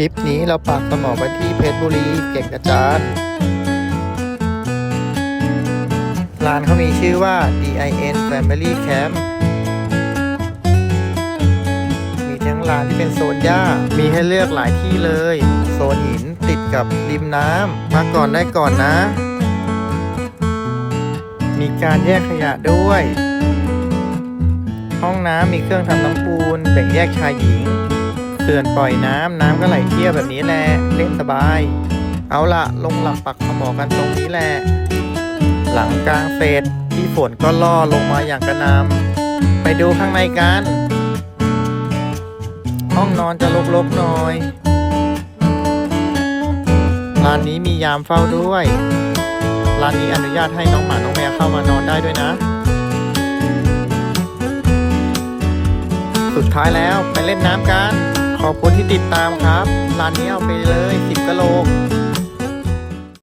ทริปนี้เราปักสมองไปที่เพชรบุรีเก่งกระจานร้านเขามีชื่อว่า DIN Family Camp มีทั้งร้านที่เป็นโซนหญ้า มีให้เลือกหลายที่เลย โซนหินติดกับริมน้ำมาก่อนได้ก่อนนะ มีการแยกขยะด้วย ห้องน้ำมีเครื่องทำน้ำปูนแบ่งแยกชายหญิง ขื่อนปล่อยน้ำน้ำก็ไหลเที่ยวแบบนี้แหละเล่นสบาย เอาละลงหลักปักขมอกันตรงนี้แหละ หลังกลางเสร็จที่ฝนก็ล่อลงมาอย่างกระนำไปดูข้างในกัน ห้องนอนจะลกๆหน่อยร้านนี้มียามเฝ้าด้วยร้านนี้อนุญาตให้น้องหมาน้องแมวเข้ามานอนได้ด้วยนะ สุดท้ายแล้วไปเล่นน้ำกัน ขอบคุณที่ติดตามครับร้านนี้เอาไปเลย 10กิโล